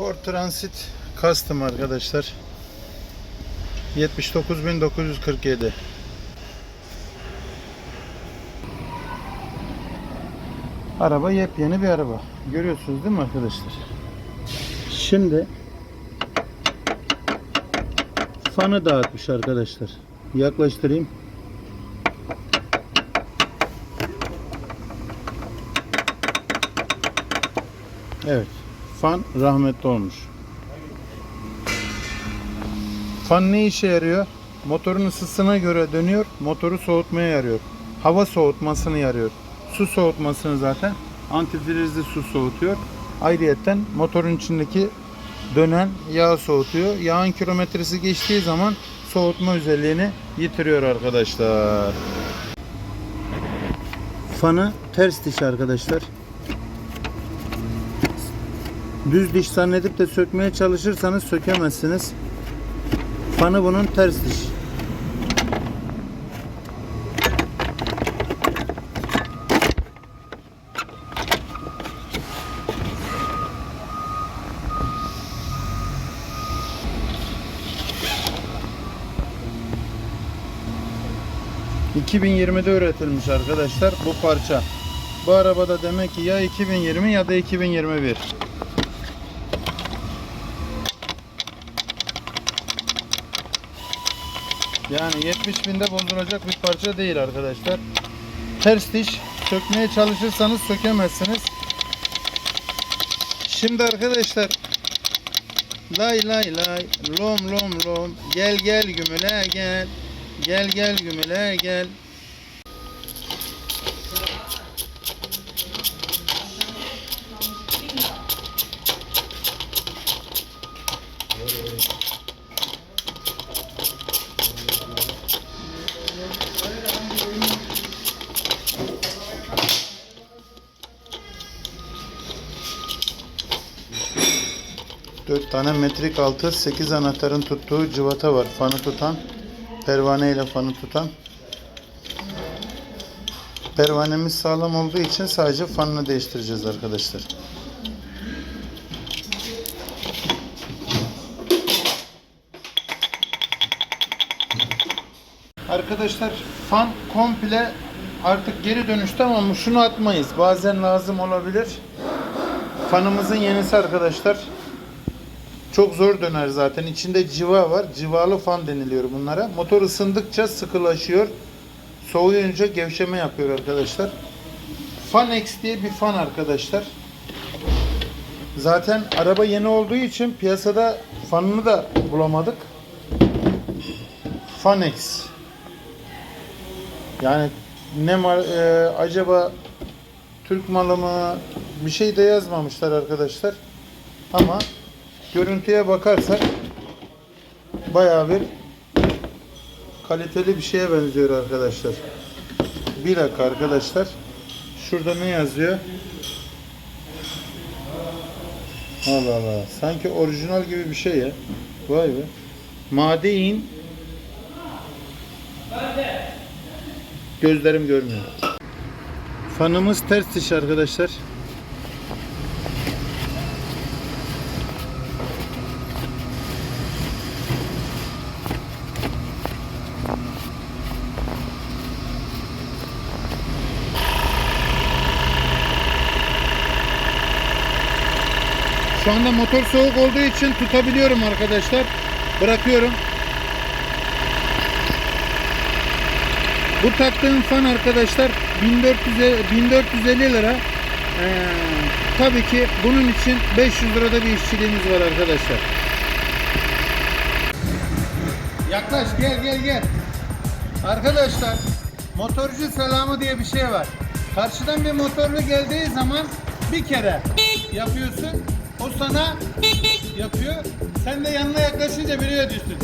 Ford Transit Custom arkadaşlar. 79.947. Araba yepyeni bir araba. Görüyorsunuz değil mi arkadaşlar? Şimdi fanı dağıtmış arkadaşlar. Yaklaştırayım. Evet. Fan rahmetli olmuş. Fan ne işe yarıyor? Motorun ısısına göre dönüyor. Motoru soğutmaya yarıyor. Hava soğutmasını yarıyor. Su soğutmasını zaten antifrizli su soğutuyor. Ayrıyeten motorun içindeki dönen yağ soğutuyor. Yağın kilometresi geçtiği zaman soğutma özelliğini yitiriyor arkadaşlar. Fanı ters diş arkadaşlar. Düz diş zannedip de sökmeye çalışırsanız sökemezsiniz. Fanı bunun ters diş. ...2020'de üretilmiş arkadaşlar bu parça. Bu arabada demek ki ya 2020 ya da 2021. Yani 70 binde bozulacak bir parça değil arkadaşlar. Ters diş sökmeye çalışırsanız sökemezsiniz. Şimdi arkadaşlar lay lay lay lom lom lom gel gel gümüle gel gel gel gümüle gel Dört tane metrik altı 8 anahtarın tuttuğu cıvata var. Fanı tutan, pervane ile fanı tutan. Pervanemiz sağlam olduğu için sadece fanını değiştireceğiz arkadaşlar. Arkadaşlar fan komple artık geri dönüşte ama şunu atmayız. Bazen lazım olabilir. Fanımızın yenisi arkadaşlar. Çok zor döner zaten. İçinde civa var. Civalı fan deniliyor bunlara. Motor ısındıkça sıkılaşıyor. Soğuyunca gevşeme yapıyor arkadaşlar. Fanex diye bir fan arkadaşlar. Zaten araba yeni olduğu için piyasada fanını da bulamadık. Fanex. Yani ne e, acaba Türk malı mı bir şey de yazmamışlar arkadaşlar. Ama görüntüye bakarsak bayağı bir kaliteli bir şeye benziyor arkadaşlar. Bir dakika arkadaşlar. Şurada ne yazıyor? Allah Allah. Sanki orijinal gibi bir şey ya. Vay be. Madein Gözlerim görmüyor. Fanımız ters diş arkadaşlar. Şu anda motor soğuk olduğu için tutabiliyorum arkadaşlar. Bırakıyorum. Bu taktığım fan arkadaşlar 1400 1450 lira. Ee, tabii ki bunun için 500 lirada bir işçiliğimiz var arkadaşlar. Yaklaş gel gel gel. Arkadaşlar motorcu selamı diye bir şey var. Karşıdan bir motorlu geldiği zaman bir kere yapıyorsun. O sana yapıyor. Sen de yanına yaklaşınca biliyor diyorsun.